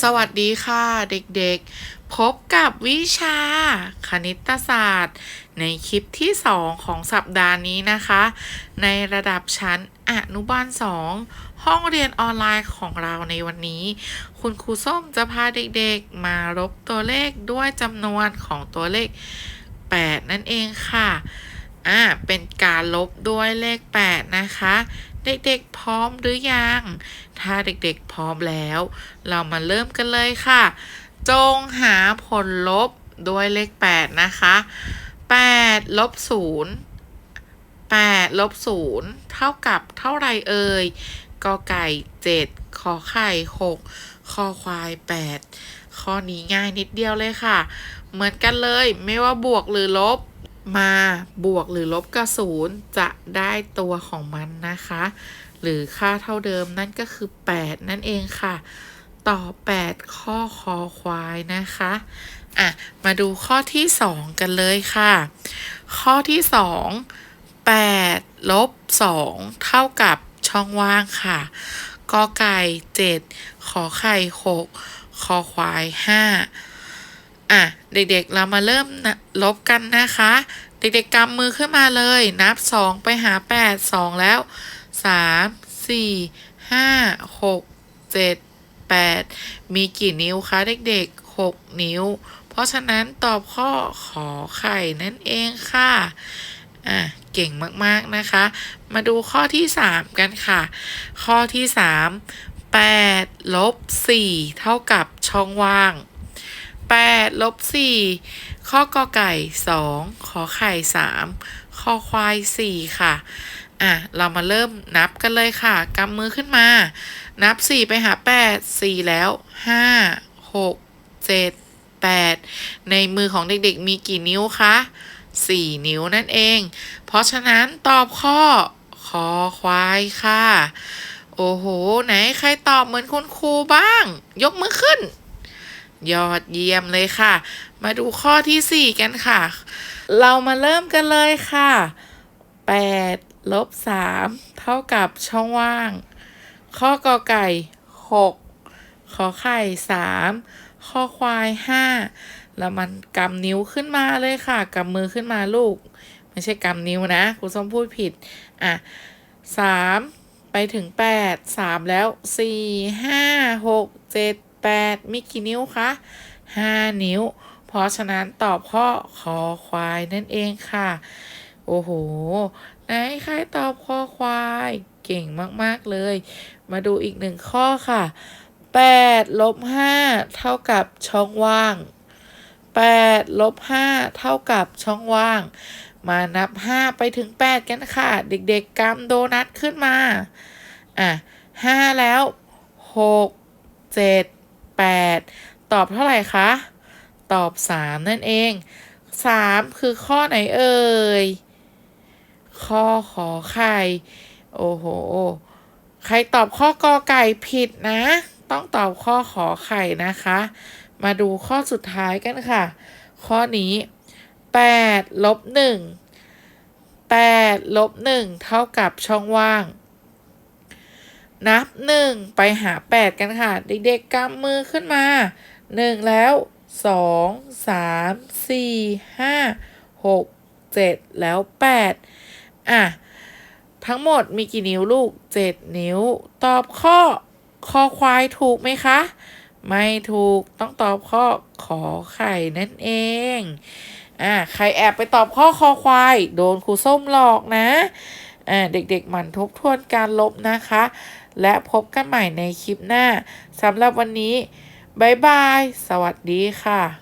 สวัสดีค่ะเด็กๆ พบกับวิชาคณิตศาสตร์ ในคลิปที่ 2 ของสัปดาห์นี้นะคะ ในระดับชั้นอนุบาล 2 ห้องเรียนออนไลน์ของเราในวันนี้ คุณครูส้มจะพาเด็กๆ มาลบตัวเลขด้วยจำนวนของตัวเลข 8 นั่นเองค่ะอ่าเป็นการลบด้วยเลข 8 นะคะ เด็กๆพร้อมหรือยัง ถ้าเด็กๆพร้อมแล้ว เรามาเริ่มกันเลยค่ะ จงหาผลลบด้วยเลข 8 นะคะ 8 ลบ 0 8 ลบ 0 เท่ากับเท่าไรเอ่ยกอไก่ 7 ขอไข่ 6 คอควาย 8 ข้อนี้ง่ายนิดเดียวเลยค่ะ เหมือนกันเลย ไม่ว่าบวกหรือลบ มาบวกหรือลบกับศูนย์จะได้ตัวของมันนะคะ หรือค่าเท่าเดิมนั่นก็คือ 8 นั่นเองค่ะ ต่อ 8 ข้อคอควายนะคะอะมาดูข้อที่ 2 กันเลยค่ะ ข้อที่ 2 8ลบ2เท่ากับช่องว่างค่ะกอไก่ 7 ขอไข่ 6 คอควาย 5 อะเด็กๆเรามาเริ่มนะลบกันนะคะ เด็กๆกำมือขึ้นมาเลย นับ 2 ไปหา 8 2 แล้ว 3 4 5 6 7 8 มีกี่นิ้วคะเด็กๆ 6 นิ้ว เพราะฉะนั้นตอบข้อขอไข่นั่นเองค่ะ อะ เก่งมากๆนะคะ มาดูข้อที่ 3 กันค่ะ ข้อที่ 3 8ลบ4เท่ากับช่องว่าง ลบ4ข้อกอไก่2ขอไข่3คอควาย4ค่ะ อะ เรามาเริ่มนับกันเลยค่ะกำมือขึ้นมา นับ4ไปหา8 4แล้ว5 6 7 8ในมือของเด็กๆมีกี่นิ้วคะ4นิ้วนั่นเอง เพราะฉะนั้นตอบข้อคอควายค่ะ โอ้โห ไหนใครตอบเหมือนคุณครูบ้าง ยกมือขึ้น ยอดเยี่ยมเลยค่ะ มาดูข้อที่ 4 กันค่ะ เรามาเริ่มกันเลยค่ะ 8 ลบ 3 เท่ากับช่องว่าง ข้อกอไก่ 6 ขอไข่ 3 ข้อควาย 5 แล้วมันกำนิ้วขึ้นมาเลยค่ะ กำมือขึ้นมาลูก ไม่ใช่กำนิ้วนะครูส้มพูดผิด อะ 3 ไปถึง 8 3 แล้ว 4 5 6 7 8 มีกี่นิ้วคะ 5 นิ้ว เพราะฉะนั้นตอบข้อคอควายนั่นเองค่ะ โอ้โห ไหนใครตอบคอควาย เก่งมาก ๆ เลย มาดูอีกหนึ่งข้อค่ะ 8 ลบ 5 เท่ากับช่องว่าง 8 ลบ 5 เท่ากับช่องว่าง มานับ 5 ไปถึง 8 กันค่ะ เด็กๆกำโดนัทขึ้นมา อะ 5 แล้ว 6 7 8 ตอบเท่าไหร่คะ ตอบ 3 นั่นเอง 3 คือข้อไหนเอ่ย ข้อขอไข่ โอ้โห ใครตอบข้อกอไก่ผิดนะ ต้องตอบข้อขอไข่นะคะ มาดูข้อสุดท้ายกันค่ะ ข้อนี้8ลบ1 8ลบ1เท่ากับช่องว่าง นับ1ไปหา8กันค่ะ เด็กๆกำมือขึ้นมา1แล้ว2 3 4 5 6 7แล้ว8อะ ทั้งหมดมีกี่นิ้วลูก7นิ้ว ตอบข้อคอควายถูกไหมคะ ไม่ถูกต้องตอบข้อขอไข่นั่นเองอ่าใครแอบไปตอบข้อคอควาย โดนครูส้มหลอกนะ เด็กๆหมั่นทบทวนการลบนะคะ และพบกันใหม่ในคลิปหน้าสำหรับวันนี้ บ๊ายบาย สวัสดีค่ะ